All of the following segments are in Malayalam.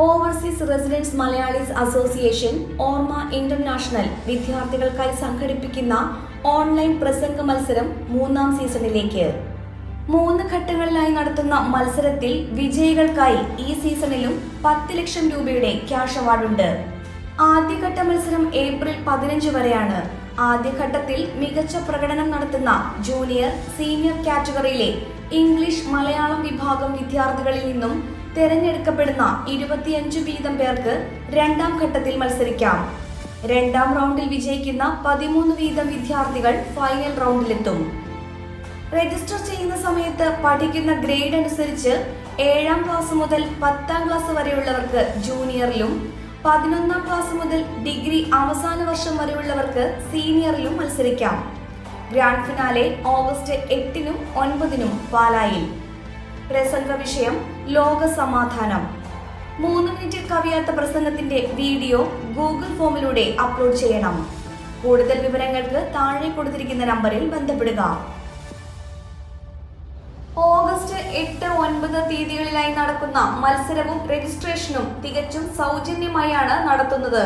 Overseas residence Malayalees association Orma international വിദ്യാർത്ഥികൾക്കായി സംഘടിപ്പിക്കുന്ന ഓൺലൈൻ പ്രസംഗ മത്സരം മൂന്നാം സീസണിലേക്ക്. മൂന്ന് ഘട്ടങ്ങളിലായി നടത്തുന്ന മത്സരത്തിൽ വിജയികൾക്കായി ഈ സീസണിലും പത്ത് ലക്ഷം രൂപയുടെ ക്യാഷ് അവാർഡുണ്ട്. ആദ്യഘട്ട മത്സരം ഏപ്രിൽ പതിനഞ്ച് വരെയാണ്. ആദ്യഘട്ടത്തിൽ മികച്ച പ്രകടനം നടത്തുന്ന ജൂനിയർ സീനിയർ കാറ്റഗറിയിലെ ഇംഗ്ലീഷ് മലയാളം വിഭാഗം വിദ്യാർത്ഥികളിൽ നിന്നും തെരഞ്ഞെടുക്കപ്പെടുന്ന ഇരുപത്തിയഞ്ചു വീതം പേർക്ക് രണ്ടാം ഘട്ടത്തിൽ മത്സരിക്കാം. രണ്ടാം റൗണ്ടിൽ വിജയിക്കുന്ന പതിമൂന്ന് വീതം വിദ്യാർത്ഥികൾ ഫൈനൽ റൗണ്ടിലെത്തും. രജിസ്റ്റർ ചെയ്യുന്ന സമയത്ത് പഠിക്കുന്ന ഗ്രേഡ് അനുസരിച്ച് ഏഴാം ക്ലാസ് മുതൽ പത്താം ക്ലാസ് വരെയുള്ളവർക്ക് ജൂനിയറിലും പതിനൊന്നാം ക്ലാസ് മുതൽ ഡിഗ്രി അവസാന വർഷം വരെയുള്ളവർക്ക് സീനിയറിലും മത്സരിക്കാം. ഗ്രാൻഡ് ഫിനാലെ ഓഗസ്റ്റ് എട്ടിനും ഒൻപതിനും പാലായിൽ. പ്രസംഗ വിഷയം ലോക സമാധാനം. മൂന്ന് മിനിറ്റിൽ കവിയാത്ത പ്രസംഗത്തിന്റെ വീഡിയോ ഗൂഗിൾ ഫോമിലൂടെ അപ്ലോഡ് ചെയ്യണം. കൂടുതൽ വിവരങ്ങൾക്ക് താഴെ കൊടുത്തിരിക്കുന്ന നമ്പറിൽ ബന്ധപ്പെടുക. ഓഗസ്റ്റ് എട്ട് ഒൻപത് തീയതികളിലായി നടക്കുന്ന മത്സരവും രജിസ്ട്രേഷനും തികച്ചും സൗജന്യമായാണ് നടത്തുന്നത്.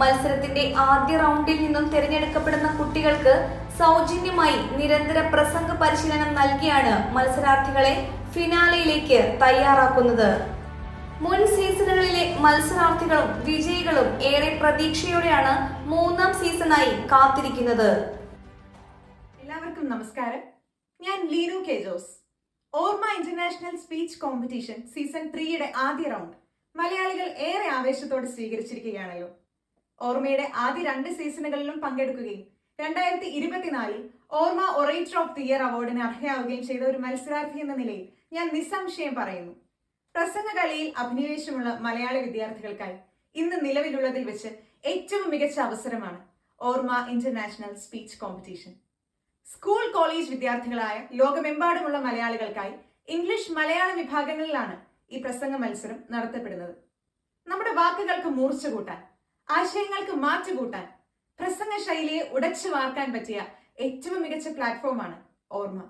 മത്സരത്തിന്റെ ആദ്യ റൗണ്ടിൽ നിന്നും തിരഞ്ഞെടുക്കപ്പെടുന്ന കുട്ടികൾക്ക് സൗജന്യമായി നിരന്തര പ്രസംഗ പരിശീലനം നൽകിയാണ് മത്സരാർത്ഥികളെ ഫിനാലയിലേക്ക് തയ്യാറാക്കുന്നത്. മുൻ സീസണുകളിലെ മത്സരാർത്ഥികളും വിജയികളും ഏറെ പ്രതീക്ഷയോടെയാണ് മൂന്നാം സീസണായി കാത്തിരിക്കുന്നത്. എല്ലാവർക്കും നമസ്കാരം. ഞാൻ ലീനു കെ ജോസ്. ഓർമ്മ ഇന്റർനാഷണൽ സ്പീച്ച് കോമ്പറ്റീഷൻ സീസൺ ത്രീയുടെ ആദ്യ റൗണ്ട് മലയാളികൾ ഏറെ ആവേശത്തോടെ സ്വീകരിച്ചിരിക്കുകയാണല്ലോ. ഓർമ്മയുടെ ആദ്യ രണ്ട് സീസണുകളിലും പങ്കെടുക്കുകയും രണ്ടായിരത്തി ഇരുപത്തിനാലിൽ ഓർമ്മ ഒറേറ്റർ ഓഫ് ദി ഇയർ അവാർഡിന് അർഹയാവുകയും ചെയ്ത ഒരു മത്സരാർത്ഥി എന്ന നിലയിൽ ഞാൻ നിസ്സംശയം പറയുന്നു. പ്രസംഗകലയിൽ അഭിനിവേശമുള്ള മലയാള വിദ്യാർത്ഥികൾക്കായി ഇന്ന് നിലവിലുള്ളതിൽ വെച്ച് ഏറ്റവും മികച്ച അവസരമാണ് Orma international speech competition. School college വിദ്യാർത്ഥികളായ ലോകമെമ്പാടുമുള്ള മലയാളികൾക്കായി ഇംഗ്ലീഷ് മലയാള വിഭാഗങ്ങളിലാണ് ഈ പ്രസംഗ മത്സരം നടത്തപ്പെടുന്നത്. നമ്മുടെ വാക്കുകൾക്ക് മൂർച്ച കൂട്ടാൻ ആശയങ്ങൾക്ക് മാറ്റുകൂട്ടാൻ പ്രസംഗ ശൈലിയെ ഉടച്ചു വാർക്കാൻ പറ്റിയ ഏറ്റവും മികച്ച പ്ലാറ്റ്ഫോമാണ് ഓർമ്മ.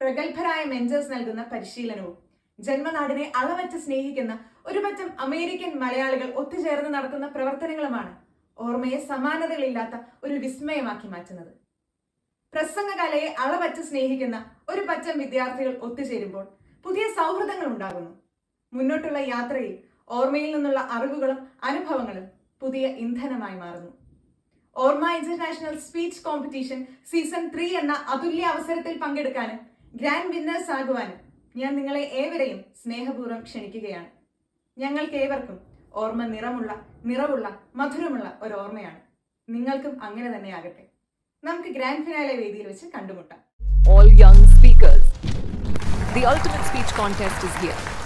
പ്രഗത്ഭരായ മെന്റേഴ്സ് നൽകുന്ന പരിശീലനവും ജന്മനാടിനെ അളവറ്റ് സ്നേഹിക്കുന്ന ഒരുപറ്റം അമേരിക്കൻ മലയാളികൾ ഒത്തുചേർന്ന് നടത്തുന്ന പ്രവർത്തനങ്ങളുമാണ് ഓർമ്മയെ സമാനതകളില്ലാത്ത ഒരു വിസ്മയമാക്കി മാറ്റുന്നത്. പ്രസംഗകലയെ അളവറ്റ് സ്നേഹിക്കുന്ന ഒരു പറ്റം വിദ്യാർത്ഥികൾ ഒത്തുചേരുമ്പോൾ പുതിയ സൗഹൃദങ്ങൾ ഉണ്ടാകുന്നു. മുന്നോട്ടുള്ള യാത്രയിൽ ഓർമ്മയിൽ നിന്നുള്ള അറിവുകളും അനുഭവങ്ങളും പുതിയ ഇന്ധനമായി മാറുന്നു Orma international speech competition season three എന്ന അതുല്യ അവസരത്തിൽ പങ്കെടുക്കാനും ഗ്രാൻഡ് വിന്നേഴ്സ് ആകുവാനും ഞാൻ നിങ്ങളെ ഏവരെയും സ്നേഹപൂർവം ക്ഷണിക്കുകയാണ് ഞങ്ങൾക്ക് ഏവർക്കും ഓർമ്മ നിറമുള്ള നിറവുള്ള മധുരമുള്ള ഒരു ഓർമ്മയാണ് നിങ്ങൾക്കും അങ്ങനെ തന്നെ ആകട്ടെ നമുക്ക് ഗ്രാൻഡ് ഫിനാലെ വേദിയിൽ വെച്ച് കണ്ടുമുട്ടാം all young speakers. The ultimate speech contest is here.